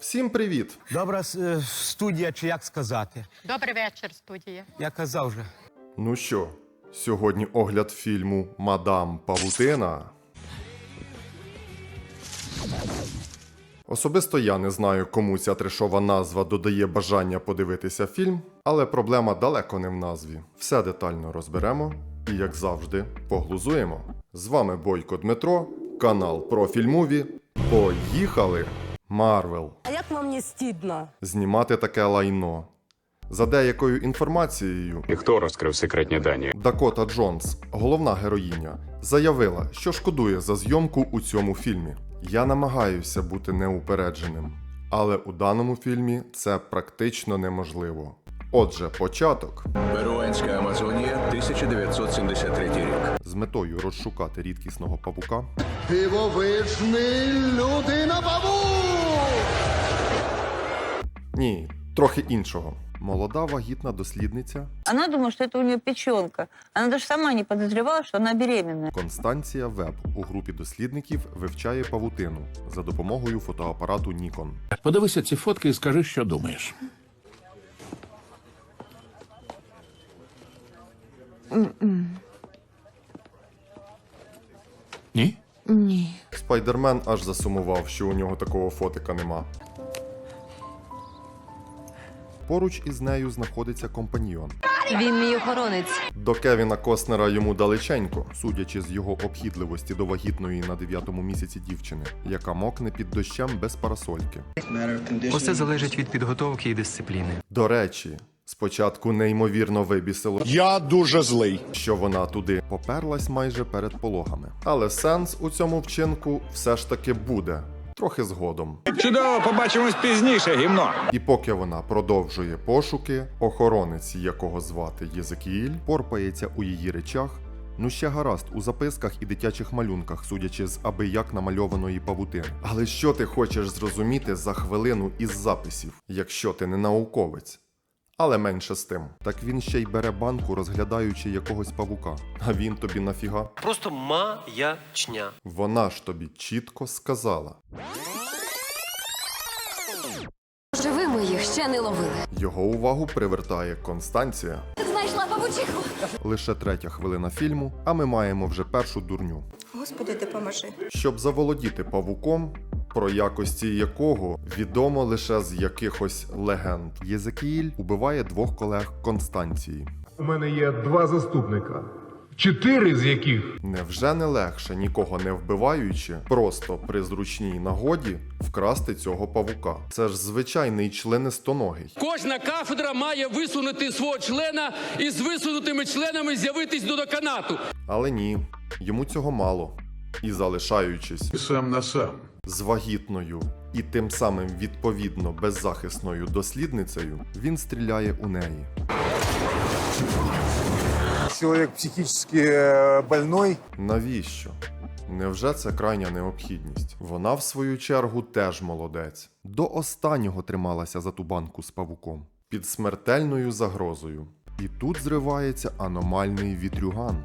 Всім привіт! Добра е, студія, чи як сказати? Добрий вечір, студія. Я казав вже. Ну що, сьогодні огляд фільму Мадам Павутина. Особисто я не знаю, кому ця трешова назва додає бажання подивитися фільм, але проблема далеко не в назві. Все детально розберемо і, як завжди, поглузуємо. З вами Бойко Дмитро, канал про фільмові. Поїхали! Марвел. А як вам не стидно? Знімати таке лайно. За деякою інформацією, І хто розкрив секретні дані? Дакота Джонс, головна героїня, заявила, що шкодує за зйомку у цьому фільмі. Я намагаюся бути неупередженим, але у даному фільмі це практично неможливо. Отже, початок Перуанська Амазонія, 1973 рік. з метою розшукати рідкісного павука. Дивовижний людина павук! Ні, трохи іншого. Молода вагітна дослідниця Она думала, что это у нее печенка. Она даже сама не подозревала, что она беременная. Констанція Веб у групі дослідників вивчає павутину за допомогою фотоапарату Nikon. Подивися ці фотки і скажи, що думаєш. Ні? Спайдермен аж засумував, що у нього такого фотика нема. Поруч із нею знаходиться компаньйон. Він мій охоронець. До Кевіна Костнера йому далеченько, судячи з його обхідливості до вагітної на дев'ятому місяці дівчини, яка мокне під дощем без парасольки. Усе залежить від підготовки і дисципліни. До речі, спочатку неймовірно вибісило, Я дуже злий. що вона туди поперлась майже перед пологами. Але сенс у цьому вчинку все ж таки буде. Трохи згодом. Чудово, побачимось пізніше, гімно. І поки вона продовжує пошуки, охоронець, якого звати Єзекіїль, порпається у її речах. Ну ще гаразд у записках і дитячих малюнках, судячи з аби як намальованої павутини. Але що ти хочеш зрозуміти за хвилину із записів, якщо ти не науковець? Але менше з тим. Так він ще й бере банку, розглядаючи якогось павука. А він тобі нафіга? Просто маячня. Вона ж тобі чітко сказала. Живи ми їх ще не ловили. Його увагу привертає Констанція. Знайшла павучиху. Лише третя хвилина фільму, а ми маємо вже першу дурню. Господи, допоможи. Щоб заволодіти павуком, про якості якого відомо лише з якихось легенд. Єзекіїль убиває двох колег Констанції. У мене є два заступника, чотири з яких Невже не легше, нікого не вбиваючи, просто при зручній нагоді вкрасти цього павука? Це ж звичайний членистоногий. Кожна кафедра має висунути свого члена і з висунутими членами з'явитись до деканату. Але ні, йому цього мало. І залишаючись сам на сам. З вагітною і тим самим відповідно беззахисною дослідницею, він стріляє у неї. Чоловік психічно больной. Навіщо? Невже це крайня необхідність? Вона, в свою чергу, теж молодець. До останнього трималася за ту банку з павуком під смертельною загрозою. І тут зривається аномальний вітрюган.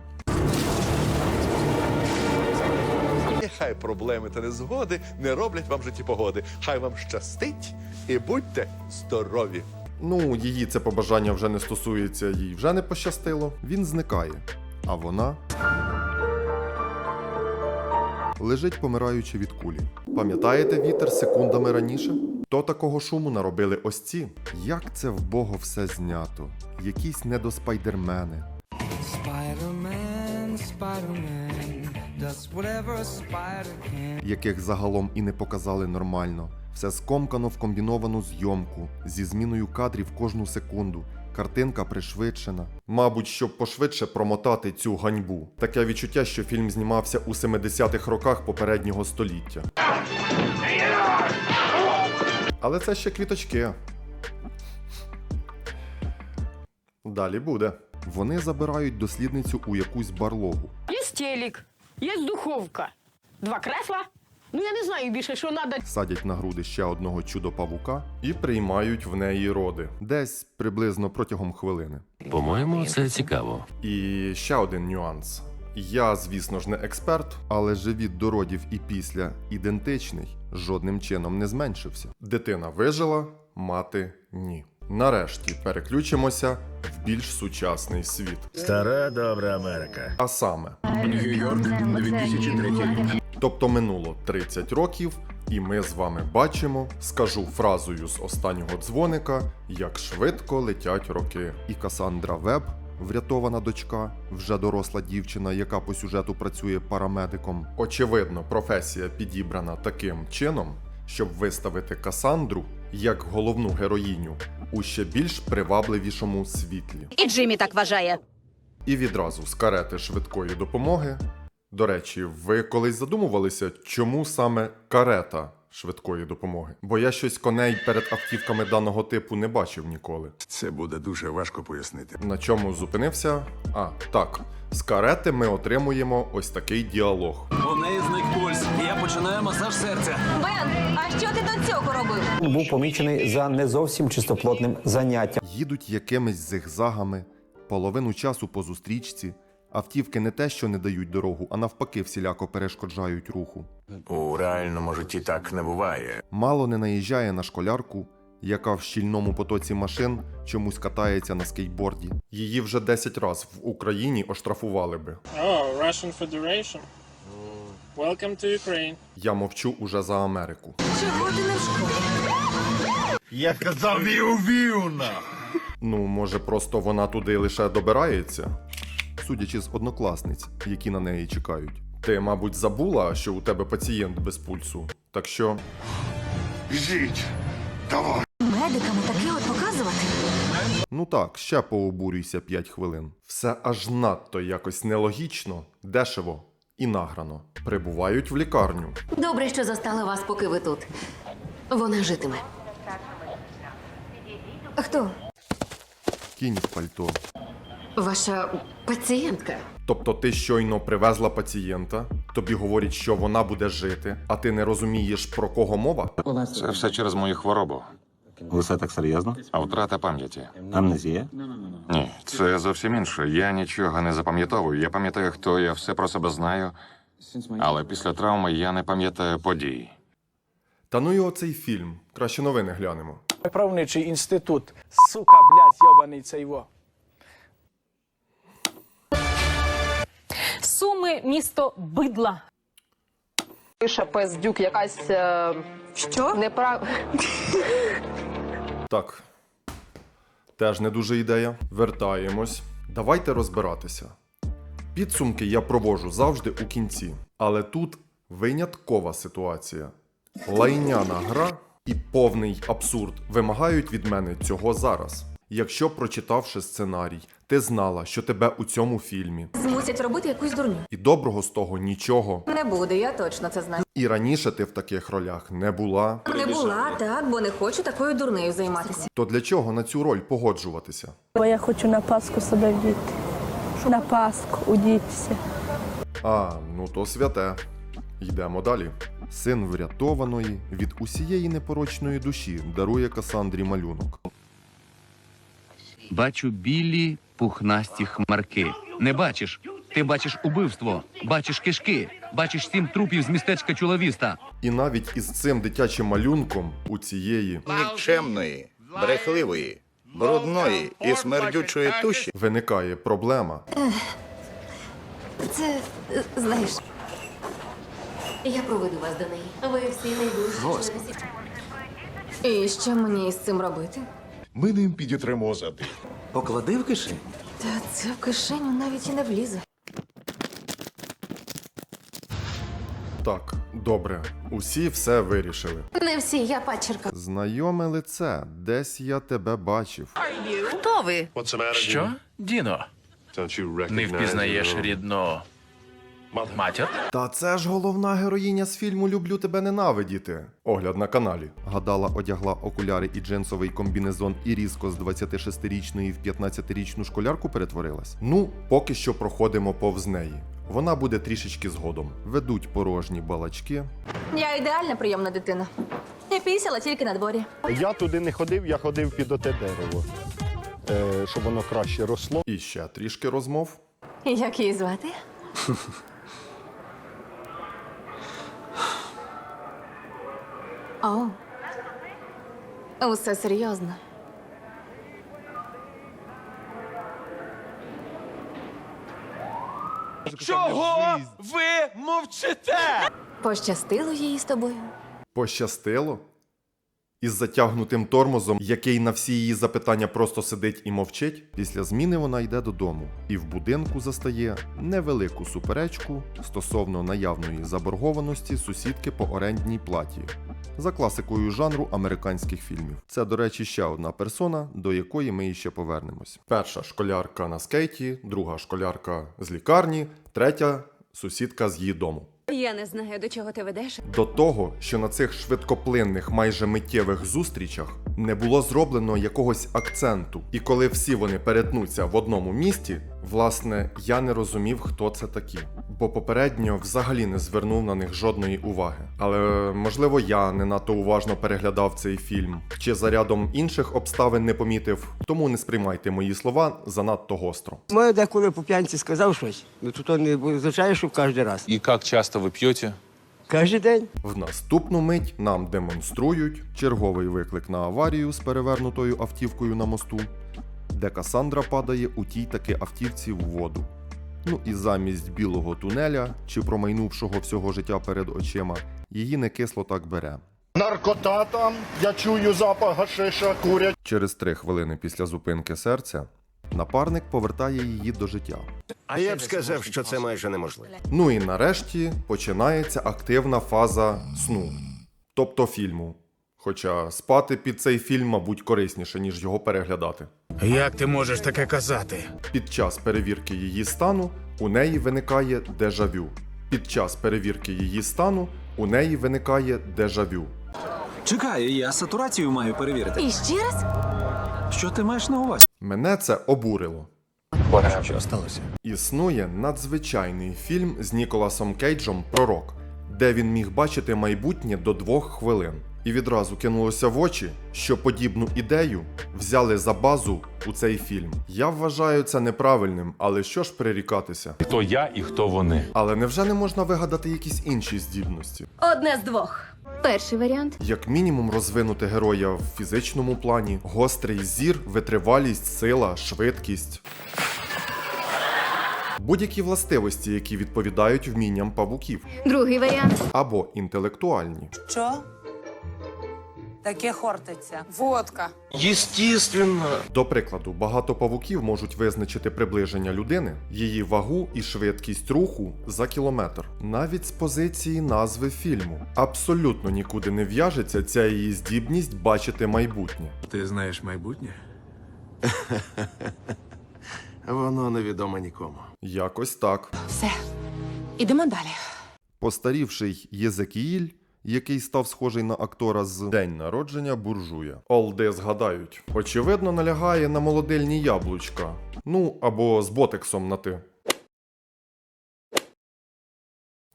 Нехай проблеми та незгоди не роблять вам в житті погоди. Хай вам щастить і будьте здорові. Ну, її це побажання вже не стосується, їй вже не пощастило. Він зникає. А вона лежить помираючи від кулі. Пам'ятаєте вітер секундами раніше? То такого шуму наробили ось ці. Як це в Бога все знято? Якісь недоспайдермени. Spider-Man, Spider-Man, яких загалом і не показали нормально. Все скомкано в комбіновану зйомку зі зміною кадрів кожну секунду. Картинка пришвидшена. Мабуть, щоб пошвидше промотати цю ганьбу. Таке відчуття, що фільм знімався у 70-х роках попереднього століття. Але це ще квіточки. Далі буде. Вони забирають дослідницю у якусь барлогу. Є телек, є духовка, два кресла. Ну я не знаю більше, що треба. садять на груди ще одного чудо-павука і приймають в неї роди десь приблизно протягом хвилини. По-моєму, це цікаво. І ще один нюанс. Я, звісно ж, не експерт, але живіт до родів і після ідентичний, жодним чином не зменшився. Дитина вижила, мати ні. Нарешті переключимося в більш сучасний світ. Стара добра Америка. А саме, Нью-Йорк, 2003 рік. тобто минуло 30 років, і ми з вами бачимо, скажу фразою з останнього дзвоника, як швидко летять роки. І Касандра Веб, врятована дочка, вже доросла дівчина, яка по сюжету працює парамедиком. Очевидно, професія підібрана таким чином, щоб виставити Касандру як головну героїню у ще більш привабливішому світлі. І Джиммі так вважає. І відразу з карети швидкої допомоги. До речі, ви колись задумувалися, чому саме карета швидкої допомоги? Бо я щось коней перед автівками даного типу не бачив ніколи. Це буде дуже важко пояснити. На чому зупинився? А, так. З карети ми отримуємо ось такий діалог. У неї починаю масаж серця. Бен, а що ти до цього робив? Був помічений за не зовсім чистоплотним заняттям. Їдуть якимись зигзагами, половину часу по зустрічці. Автівки не те, що не дають дорогу, а навпаки всіляко перешкоджають руху. У реальному житті так не буває. Мало не наїжджає на школярку, яка в щільному потоці машин чомусь катається на скейтборді. Її вже 10 разів в Україні оштрафували би. Oh, Russian Federation. Welcome to Ukraine. Я мовчу уже за Америку. Чого ти не в школі? Я казав віу-віуна. Ну, може, просто вона туди лише добирається, судячи з однокласниць, які на неї чекають. Ти, мабуть, забула, що у тебе пацієнт без пульсу. Так що Жіть. Давай. Медиками таке от показувати? Ну так, ще пообурюйся 5 хвилин. Все аж надто якось нелогічно, дешево і награно. Прибувають в лікарню. Добре, що застала вас, поки ви тут. Вона житиме. Хто? Кінь в пальто. Ваша пацієнтка. Тобто ти щойно привезла пацієнта, тобі говорять, що вона буде жити, а ти не розумієш про кого мова? Це все через мою хворобу. Усе так серйозно? А втрата пам'яті. Амнезія? Ні, це зовсім інше. Я нічого не запам'ятовую. Я пам'ятаю, хто я все про себе знаю, але після травми я не пам'ятаю подій. Та ну і оцей фільм. Краще новини глянемо. Правничий інститут. Сука, блядь, йобаний цей во. Суми місто бидла. Пише пиздюк якась е, Що? неправ... Так. Теж не дуже ідея. Вертаємось. Давайте розбиратися. Підсумки я провожу завжди у кінці. Але тут виняткова ситуація. Лайняна гра і повний абсурд вимагають від мене цього зараз. Якщо, прочитавши сценарій, ти знала, що тебе у цьому фільмі, Змусять робити якусь дурню. і доброго з того нічого, Не буде, я точно це знаю. і раніше ти в таких ролях не була, Не була, так, бо не хочу такою дурнею займатися. то для чого на цю роль погоджуватися? Бо я хочу на Пасху себе вдіти. На Пасху удітися. А, ну то святе. Йдемо далі. Син врятованої від усієї непорочної душі дарує Касандрі малюнок. Бачу білі пухнасті хмарки. Не бачиш? Ти бачиш убивство, бачиш кишки, бачиш сім трупів з містечка Чуловіста. І навіть із цим дитячим малюнком у цієї Нікчемної, брехливої, брудної і смердючої туші. виникає проблема. Це, знаєш. Я проведу вас до неї. Ви всі найдужчі. І що мені з цим робити? Ми ним підітримо зади. Поклади в кишень. Та це в кишеню навіть і не влізе. Так, добре, усі все вирішили. Не всі, я пачерка. Знайоме лице, десь я тебе бачив. Хто ви? Що? Діно, не впізнаєш рідну матір? Та це ж головна героїня з фільму Люблю тебе ненавидіти. Огляд на каналі. Гадала, одягла окуляри і джинсовий комбінезон і різко з 26-річної в 15-річну школярку перетворилась. Ну, поки що проходимо повз неї. Вона буде трішечки згодом. Ведуть порожні балачки. Я ідеальна прийомна дитина. Я пісяла тільки на дворі. Я туди не ходив, я ходив під оте дерево, е, щоб воно краще росло. І ще трішки розмов. Як її звати? О. Усе серйозно. Чого ви мовчите? Пощастило їй з тобою. Пощастило? Із затягнутим тормозом, який на всі її запитання просто сидить і мовчить, після зміни вона йде додому і в будинку застає невелику суперечку стосовно наявної заборгованості сусідки по орендній платі. За класикою жанру американських фільмів. Це, до речі, ще одна персона, до якої ми іще повернемось. Перша школярка на скейті, друга школярка з лікарні, третя сусідка з її дому. Я не знаю, до чого ти ведеш. До того, що на цих швидкоплинних, майже миттєвих зустрічах не було зроблено якогось акценту. І коли всі вони перетнуться в одному місті, власне, я не розумів, хто це такі. Бо попередньо взагалі не звернув на них жодної уваги. Але можливо, я не надто уважно переглядав цей фільм, чи за рядом інших обставин не помітив, тому не сприймайте мої слова занадто гостро. Моє деколи по п'янці сказав щось, ну то, то не означає, що кожен раз. И как часто вы пьете? Кожен день. В наступну мить нам демонструють черговий виклик на аварію з перевернутою автівкою на мосту, де Касандра падає у тій таки автівці в воду. Ну і замість білого тунеля чи промайнувшого всього життя перед очима, її не кисло так бере. Наркота там, я чую запах гашиша, курять. Через три хвилини після зупинки серця напарник повертає її до життя. А я б сказав, що це майже неможливо. Ну і нарешті починається активна фаза сну, тобто фільму. Хоча спати під цей фільм, мабуть, корисніше, ніж його переглядати. Як ти можеш таке казати? Під час перевірки її стану у неї виникає дежавю. Під час перевірки її стану у неї виникає дежавю. Чекай, я сатурацію маю перевірити. І ще раз? Що ти маєш на увазі? Мене це обурило. Що сталося? Існує надзвичайний фільм з Ніколасом Кейджем Пророк, де він міг бачити майбутнє до двох хвилин. І відразу кинулося в очі, що подібну ідею взяли за базу у цей фільм. Я вважаю це неправильним, але що ж прирікатися? Хто я і хто вони? Але невже не можна вигадати якісь інші здібності? Одне з двох. Перший варіант. Як мінімум розвинути героя в фізичному плані, гострий зір, витривалість, сила, швидкість. Будь-які властивості, які відповідають вмінням павуків, Другий варіант. або інтелектуальні. Що? Таке хортиться. Водка. Єстественно. До прикладу, багато павуків можуть визначити приближення людини, її вагу і швидкість руху за кілометр, навіть з позиції назви фільму. Абсолютно нікуди не в'яжеться ця її здібність бачити майбутнє. Ти знаєш майбутнє? Воно невідоме нікому. Якось так. Все. Ідемо далі. Постарівший Єзекіїль, який став схожий на актора з День народження буржуя. Олди згадають, очевидно, налягає на молодильні яблучка. Ну або з ботексом на ти.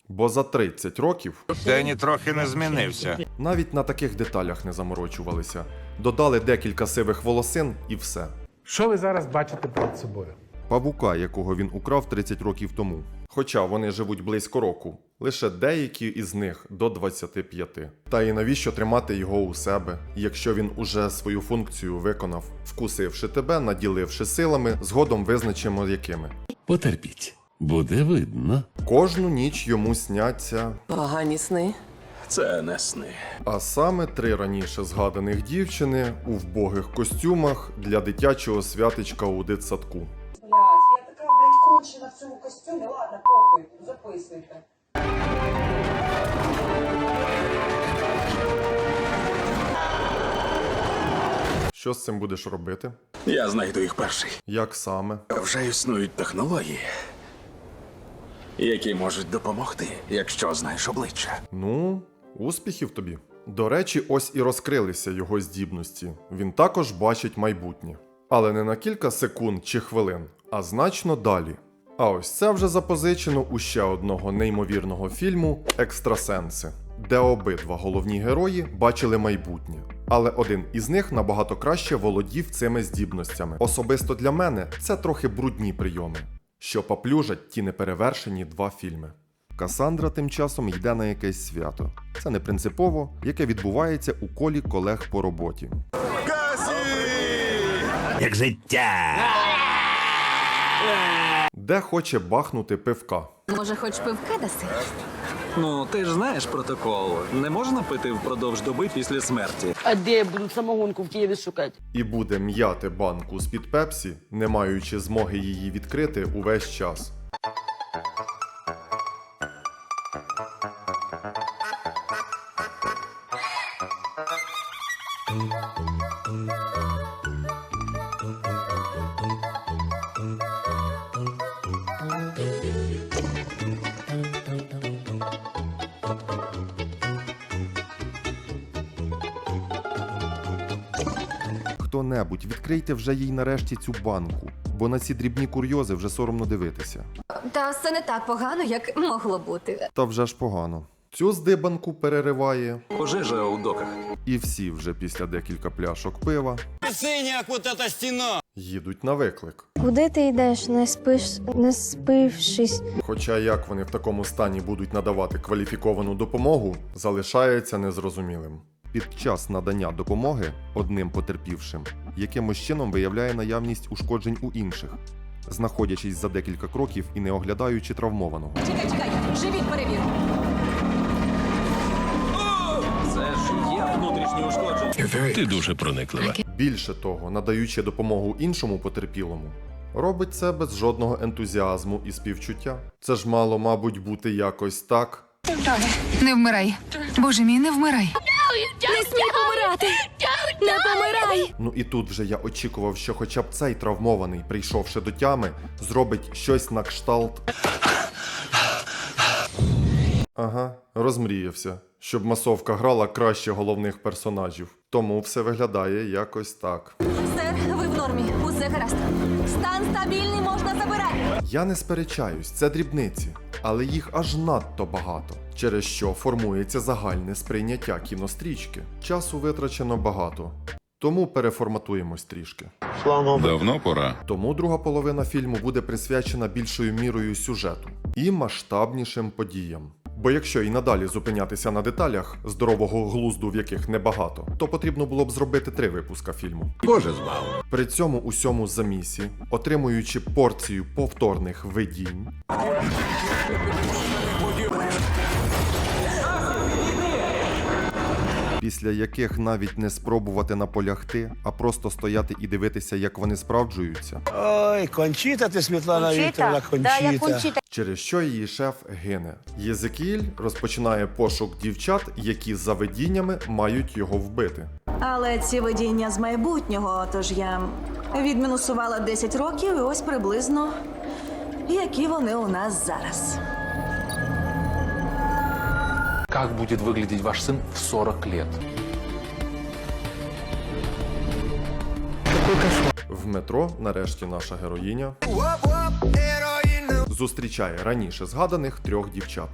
Бо за 30 років Дені трохи не змінився. навіть на таких деталях не заморочувалися. Додали декілька сивих волосин і все. Що ви зараз бачите перед собою? Павука, якого він украв 30 років тому. Хоча вони живуть близько року, лише деякі із них до 25. Та і навіщо тримати його у себе, якщо він уже свою функцію виконав, вкусивши тебе, наділивши силами, згодом визначимо якими. Потерпіть. Буде видно. Кожну ніч йому сняться, Погані сни. Це не сни. а саме три раніше згаданих дівчини у вбогих костюмах для дитячого святичка у дитсадку. Блядь, я така, блядь, кончена в цьому костюмі. Ладно, похуй, записуйте. Що з цим будеш робити? Я знайду їх перший. Як саме? Вже існують технології, які можуть допомогти, якщо знаєш обличчя. Ну, успіхів тобі. До речі, ось і розкрилися його здібності. Він також бачить майбутнє. Але не на кілька секунд чи хвилин, а значно далі. А ось це вже запозичено у ще одного неймовірного фільму Екстрасенси, де обидва головні герої бачили майбутнє. Але один із них набагато краще володів цими здібностями. Особисто для мене це трохи брудні прийоми. що поплюжать ті неперевершені два фільми. Касандра тим часом йде на якесь свято. Це не принципово, яке відбувається у колі колег по роботі. Як життя. Де хоче бахнути пивка. Може, хоч пивка даси? Ну, ти ж знаєш протокол. Не можна пити впродовж доби після смерті. А де я буду самогонку в Києві шукати? і буде м'яти банку з-під пепсі, не маючи змоги її відкрити увесь час. Хто-небудь, відкрийте вже їй нарешті цю банку, бо на ці дрібні курйози вже соромно дивитися. Та все не так погано, як могло бути. Та вже ж погано. Цю здибанку перериває, Пожежа у доках. і всі вже після декілька пляшок пива Синяк, вот эта стена! їдуть на виклик. Куди ти йдеш, не спиш, не спившись? Хоча як вони в такому стані будуть надавати кваліфіковану допомогу, залишається незрозумілим. Під час надання допомоги одним потерпівшим якимось чином виявляє наявність ушкоджень у інших, знаходячись за декілька кроків і не оглядаючи травмованого. Чекай, чекай, живіт перевір. Це ж є внутрішні ушкодження. Ти дуже прониклива. Більше того, надаючи допомогу іншому потерпілому, робить це без жодного ентузіазму і співчуття. Це ж мало, мабуть, бути якось так. Не вмирай. Боже мій, не вмирай. Не смій помирати! Не помирай! Ну і тут вже я очікував, що хоча б цей травмований, прийшовши до тями, зробить щось на кшталт. Ага, розмріявся, щоб масовка грала краще головних персонажів. Тому все виглядає якось так. Сер, ви в нормі. Усе гаразд. Стан стабільний, можна забирати. Я не сперечаюсь, це дрібниці, але їх аж надто багато, через що формується загальне сприйняття кінострічки. Часу витрачено багато. Тому переформатуємось трішки. Давно пора. Тому друга половина фільму буде присвячена більшою мірою сюжету і масштабнішим подіям. Бо якщо і надалі зупинятися на деталях, здорового глузду в яких небагато, то потрібно було б зробити три випуска фільму. Боже збав. При цьому усьому замісі, отримуючи порцію повторних видінь, після яких навіть не спробувати наполягти, а просто стояти і дивитися, як вони справджуються, Ой, кончіта ти, Світлана Вікторовна, кончіта. через що її шеф гине. Єзекіль розпочинає пошук дівчат, які за видіннями мають його вбити. Але ці видіння з майбутнього, тож я відмінусувала 10 років і ось приблизно, які вони у нас зараз. Как будет выглядеть ваш сын в 40 лет? В метро, нарешті, наша героїня зустрічає раніше згаданих трьох дівчат.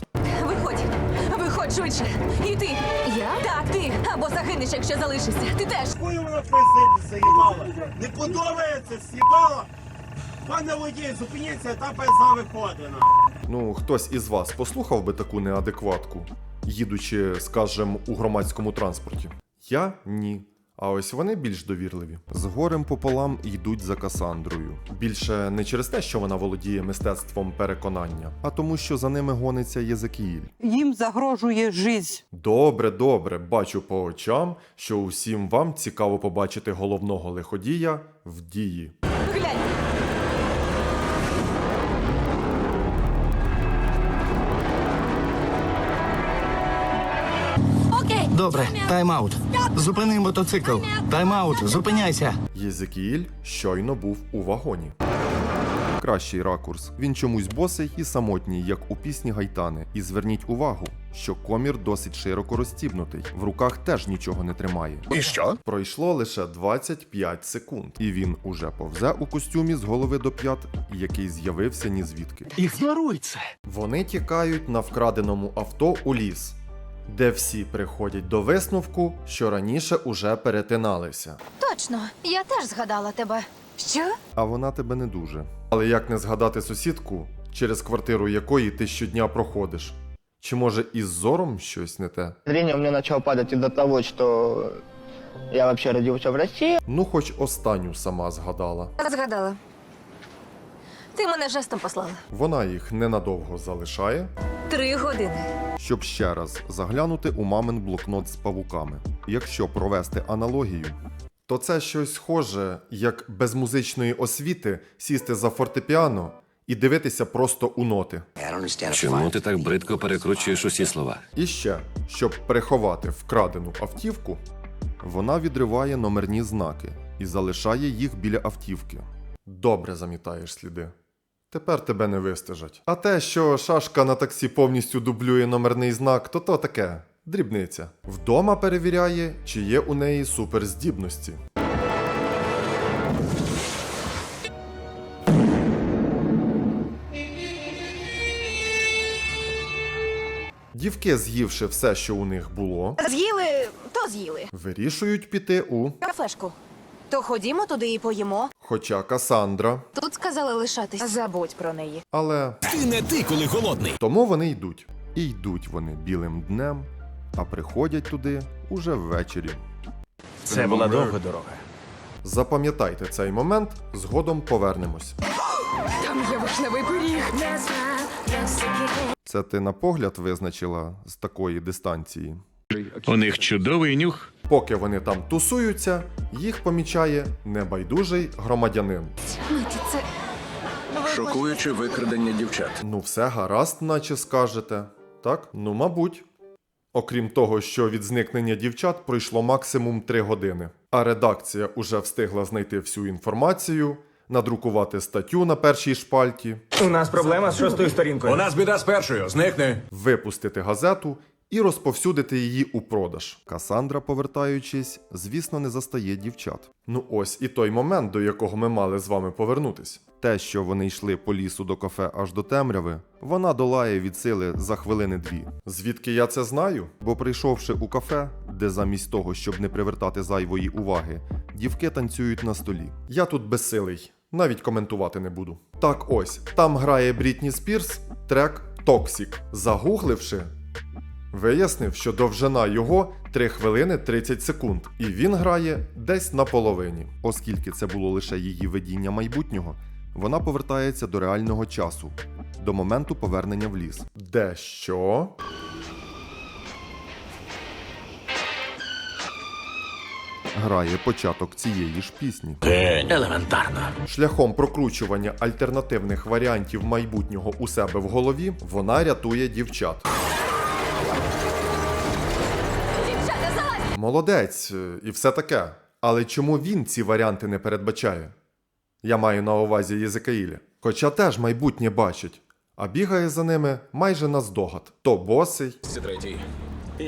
Виходь! Виходь швидше! І ти! Я? Так, ти! Або загинеш, якщо залишишся. Ти теж! Ой, вона твоє заїбала! Не подобається, з'їбала! Пане водій, зупиніться, та пиза виходить. Ну, хтось із вас послухав би таку неадекватку, їдучи, скажем, у громадському транспорті? Я ні. А ось вони більш довірливі. З горем пополам йдуть за Касандрою. Більше не через те, що вона володіє мистецтвом переконання, а тому, що за ними гониться Єзекіїль. Їм загрожує жизнь. Добре, добре, бачу по очам, що усім вам цікаво побачити головного лиходія в дії. Добре, тайм-аут. Зупини мотоцикл. Тайм-аут, зупиняйся. Єзекіїль щойно був у вагоні. Кращий ракурс. Він чомусь босий і самотній, як у пісні Гайтани. І зверніть увагу, що комір досить широко розстібнутий. В руках теж нічого не тримає. І що? Пройшло лише 25 секунд, і він уже повзе у костюмі з голови до п'ят, який з'явився ні звідки. Ігноруй це. Вони тікають на вкраденому авто у ліс, де всі приходять до висновку, що раніше уже перетиналися. Точно, я теж згадала тебе. Що? А вона тебе не дуже. Але як не згадати сусідку, через квартиру якої ти щодня проходиш? Чи може із зором щось не те? Зрение у меня начало падать из-за того, что я вообще родился в России. Ну, хоч останню сама згадала. Згадала. Ти мене жестом послала. Вона їх ненадовго залишає, Три години. щоб ще раз заглянути у мамин блокнот з павуками. Якщо провести аналогію, то це щось схоже, як без музичної освіти сісти за фортепіано і дивитися просто у ноти. Чому ти так бридко перекручуєш усі слова? І ще, щоб приховати вкрадену автівку, вона відриває номерні знаки і залишає їх біля автівки. Добре замітаєш сліди. Тепер тебе не вистежать. А те, що шашка на таксі повністю дублює номерний знак, то то таке дрібниця. Вдома перевіряє, чи є у неї суперздібності. Дівки, з'ївши все, що у них було, З'їли, то з'їли. вирішують піти у. Кафешку. То ходімо туди і поїмо. Хоча Касандра, Тут сказали лишатись. Забудь про неї. але Ти не ти, коли голодний. тому вони йдуть. І йдуть вони білим днем, а приходять туди уже ввечері. Це була довга дорога. Запам'ятайте цей момент, згодом повернемось. Там є вишневий пиріг. Це ти на погляд визначила з такої дистанції. У них чудовий нюх. Поки вони там тусуються, їх помічає небайдужий громадянин. Це Шокуюче викрадення дівчат. Ну, все гаразд, наче скажете. Так? Ну, мабуть. Окрім того, що від зникнення дівчат пройшло максимум 3 години. А редакція уже встигла знайти всю інформацію, надрукувати статтю на першій шпальті, У нас проблема з шостою сторінкою. У нас біда з першою. Зникни. випустити газету і розповсюдити її у продаж. Касандра, повертаючись, звісно, не застає дівчат. Ну ось і той момент, до якого ми мали з вами повернутись. Те, що вони йшли по лісу до кафе аж до темряви, вона долає від сили за хвилини дві. Звідки я це знаю? Бо прийшовши у кафе, де замість того, щоб не привертати зайвої уваги, дівки танцюють на столі. Я тут безсилий, навіть коментувати не буду. Так ось, там грає Брітні Спірс, трек Токсік. Загугливши, Вияснив, що довжина його 3 хвилини 30 секунд, і він грає десь на половині. Оскільки це було лише її видіння майбутнього, вона повертається до реального часу, до моменту повернення в ліс. Де що? Грає початок цієї ж пісні. Елементарно. Шляхом прокручування альтернативних варіантів майбутнього у себе в голові вона рятує дівчат. Молодець, е, і все таке. Але чому він ці варіанти не передбачає? Я маю на увазі Єзекаїля. Хоча теж майбутнє бачить, а бігає за ними майже наздогад. То босий,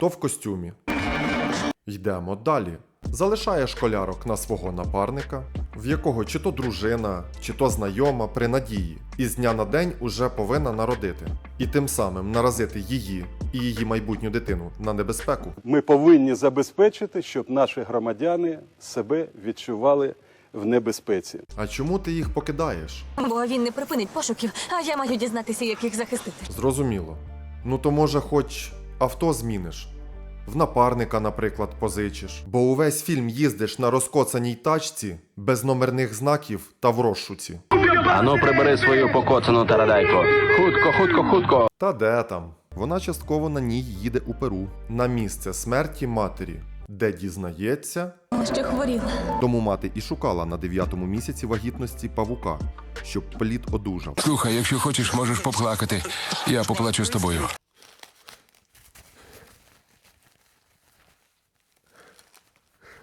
то в костюмі. Йдемо далі. Залишає школярок на свого напарника, в якого чи то дружина, чи то знайома при надії, і з дня на день уже повинна народити, і тим самим наразити її і її майбутню дитину на небезпеку. Ми повинні забезпечити, щоб наші громадяни себе відчували в небезпеці. А чому ти їх покидаєш? Бо він не припинить пошуків, а я маю дізнатися, як їх захистити. Зрозуміло. Ну то може, хоч авто зміниш. В напарника, наприклад, позичиш. Бо увесь фільм їздиш на розкоцаній тачці без номерних знаків та в розшуці. Ану, прибери свою покоцану тарадайку. Хутко, хутко, хутко. Та де там? Вона частково на ній їде у Перу на місце смерті матері, де дізнається, Що хворіла. тому мати і шукала на дев'ятому місяці вагітності павука, щоб плід одужав. Слухай, якщо хочеш, можеш поплакати. Я поплачу з тобою.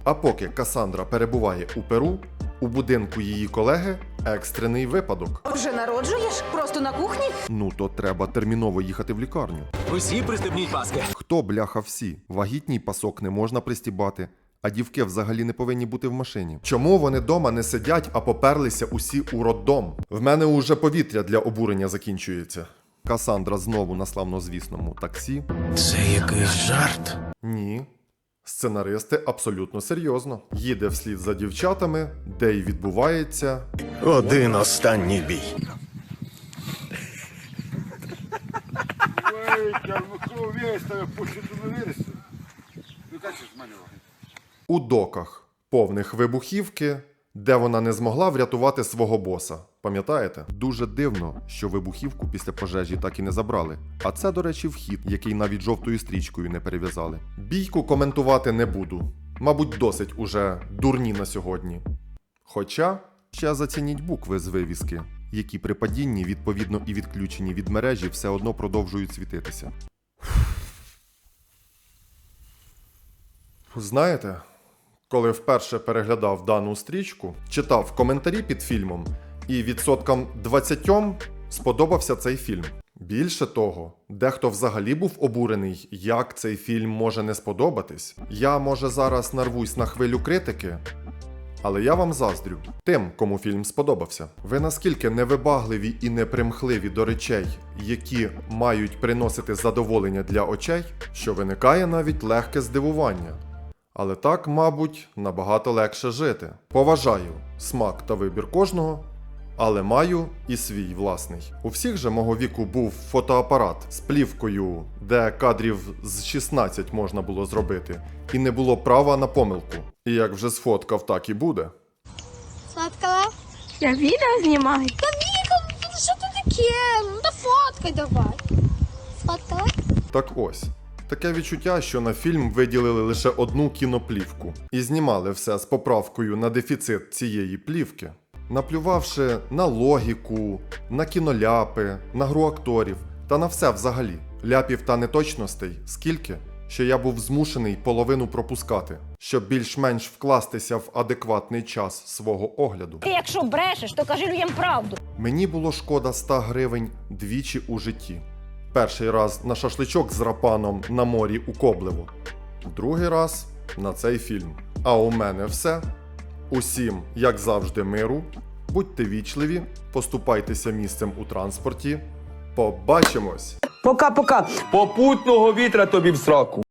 А поки Касандра перебуває у Перу, у будинку її колеги екстрений випадок. Вже народжуєш? Просто на кухні? Ну то треба терміново їхати в лікарню. Усі пристебніть паски. Хто бляха всі? Вагітній пасок не можна пристібати, а дівки взагалі не повинні бути в машині. Чому вони дома не сидять, а поперлися усі у роддом? В мене уже повітря для обурення закінчується. Касандра знову на славнозвісному таксі. Це якийсь жарт. Ні. Сценаристи абсолютно серйозно. Їде вслід за дівчатами, де й відбувається Один останній бій. у доках, повних вибухівки, де вона не змогла врятувати свого боса. Пам'ятаєте? Дуже дивно, що вибухівку після пожежі так і не забрали. А це, до речі, вхід, який навіть жовтою стрічкою не перев'язали. Бійку коментувати не буду. Мабуть, досить уже дурні на сьогодні. Хоча ще зацініть букви з вивіски, які при падінні, відповідно і відключені від мережі, все одно продовжують світитися. Знаєте, коли вперше переглядав дану стрічку, читав коментарі під фільмом, і відсоткам 20 сподобався цей фільм. Більше того, дехто взагалі був обурений, як цей фільм може не сподобатись. Я, може, зараз нарвусь на хвилю критики, але я вам заздрю тим, кому фільм сподобався. Ви наскільки невибагливі і непримхливі до речей, які мають приносити задоволення для очей, що виникає навіть легке здивування. Але так, мабуть, набагато легше жити. Поважаю смак та вибір кожного, але маю і свій власний. У всіх же мого віку був фотоапарат з плівкою, де кадрів з 16 можна було зробити, і не було права на помилку. І як вже сфоткав, так і буде. Сфоткала? Я відео знімаю. Та Віка, що це таке? Ну да фоткай давай. Сфоткала? Так ось. Таке відчуття, що на фільм виділили лише одну кіноплівку і знімали все з поправкою на дефіцит цієї плівки, наплювавши на логіку, на кіноляпи, на гру акторів та на все взагалі. Ляпів та неточностей скільки, що я був змушений половину пропускати, щоб більш-менш вкластися в адекватний час свого огляду. Ти якщо брешеш, то кажи людям правду. Мені було шкода 100 гривень двічі у житті. Перший раз на шашличок з рапаном на морі у Коблево, другий раз на цей фільм. А у мене все. Усім, як завжди, миру. Будьте вічливі, поступайтеся місцем у транспорті. Побачимось! Пока-пока. Попутного вітра тобі в сраку.